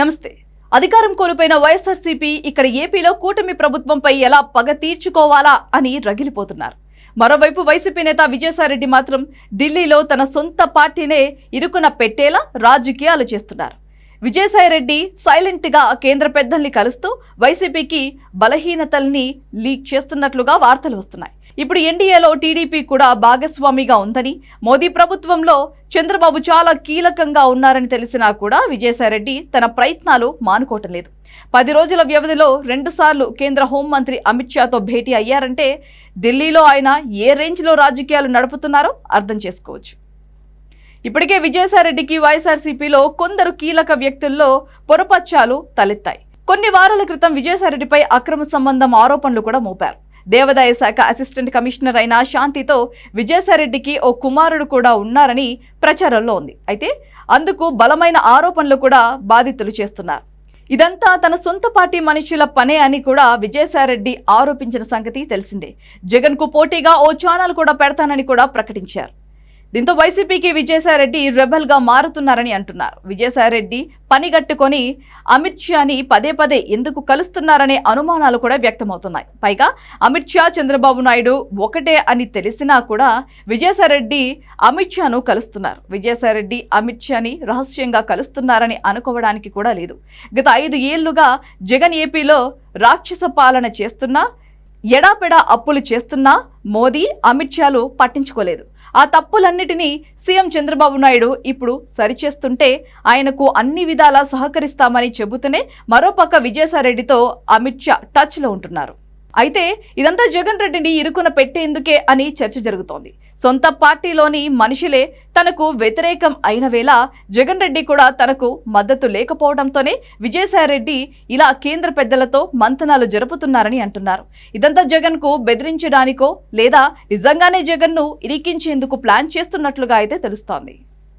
నమస్తే. అధికారం కోల్పోయిన వైఎస్ఆర్సీపీ ఇక్కడ ఏపీలో కూటమి ప్రభుత్వంపై ఎలా పగ తీర్చుకోవాలా అని రగిలిపోతున్నారు. మరోవైపు వైసీపీ నేత విజయసాయిరెడ్డి మాత్రం ఢిల్లీలో తన సొంత పార్టీనే ఇరుకున పెట్టేలా రాజకీయాలు చేస్తున్నారు. విజయసాయిరెడ్డి సైలెంట్గా కేంద్ర పెద్దల్ని కలుస్తూ వైసీపీకి బలహీనతల్ని లీక్ చేస్తున్నట్లుగా వార్తలు వస్తున్నాయి. ఇప్పుడు ఎన్డీఏలో టీడీపీ కూడా భాగస్వామిగా ఉందని మోదీ ప్రభుత్వంలో చంద్రబాబు చాలా కీలకంగా ఉన్నారని తెలిసినా కూడా విజయసాయిరెడ్డి తన ప్రయత్నాలు మానుకోవటం లేదు. పది రోజుల వ్యవధిలో రెండుసార్లు కేంద్ర హోంమంత్రి అమిత్ షాతో భేటీ అయ్యారంటే ఢిల్లీలో ఆయన ఏ రేంజ్లో రాజకీయాలు నడుపుతున్నారో అర్థం చేసుకోవచ్చు. ఇప్పటికే విజయసాయిరెడ్డికి వైఎస్ఆర్సీపీలో కొందరు కీలక వ్యక్తుల్లో పొరపచ్చాలు తలెత్తాయి. కొన్ని వారాల క్రితం విజయసాయిరెడ్డిపై అక్రమ సంబంధం ఆరోపణలు కూడా మోపారు. దేవాదాయ శాఖ అసిస్టెంట్ కమిషనర్ అయిన శాంతితో విజయసాయిరెడ్డికి ఓ కుమారుడు కూడా ఉన్నారని ప్రచారంలో ఉంది. అయితే అందుకు బలమైన ఆరోపణలు కూడా బాధితులు చేస్తున్నారు. ఇదంతా తన సొంత పార్టీ మనుషుల పనే అని కూడా విజయసాయిరెడ్డి ఆరోపించిన సంగతి తెలిసిందే. జగన్కు పోటీగా ఓ ఛానల్ కూడా పెడతానని కూడా ప్రకటించారు. దీంతో వైసీపీకి విజయసాయిరెడ్డి రెబల్గా మారుతున్నారని అంటున్నారు. విజయసాయిరెడ్డి పనిగట్టుకొని అమిత్ షాని పదే పదే ఎందుకు కలుస్తున్నారనే అనుమానాలు కూడా వ్యక్తమవుతున్నాయి. పైగా అమిత్ షా చంద్రబాబు నాయుడు ఒకటే అని తెలిసినా కూడా విజయసాయిరెడ్డి అమిత్ షాను కలుస్తున్నారు. విజయసాయిరెడ్డి అమిత్ షాని రహస్యంగా కలుస్తున్నారని అనుకోవడానికి కూడా లేదు. గత ఐదు ఏళ్ళుగా జగన్ ఏపీలో రాక్షస పాలన చేస్తున్నా ఎడాపెడా అప్పులు చేస్తున్నా మోదీ అమిత్ షాలు పట్టించుకోలేదు. ఆ తప్పులన్నిటినీ సీఎం చంద్రబాబు నాయుడు ఇప్పుడు సరిచేస్తుంటే ఆయనకు అన్ని విధాలా సహకరిస్తామని చెబుతూనే మరోపక్క విజయసాయిరెడ్డితో అమిత్ షా టచ్లో ఉంటున్నారు. అయితే ఇదంతా జగన్ రెడ్డిని ఇరుకున పెట్టేందుకే అని చర్చ జరుగుతోంది. సొంత పార్టీలోని మనుషులే తనకు వ్యతిరేకం అయిన వేళ జగన్ రెడ్డి కూడా తనకు మద్దతు లేకపోవడంతోనే విజయసాయిరెడ్డి ఇలా కేంద్ర పెద్దలతో మంతనాలు జరుపుతున్నారని అంటున్నారు. ఇదంతా జగన్కు బెదిరించడానికో లేదా నిజంగానే జగన్ను ఇరికించేందుకు ప్లాన్ చేస్తున్నట్లుగా అయితే తెలుస్తోంది.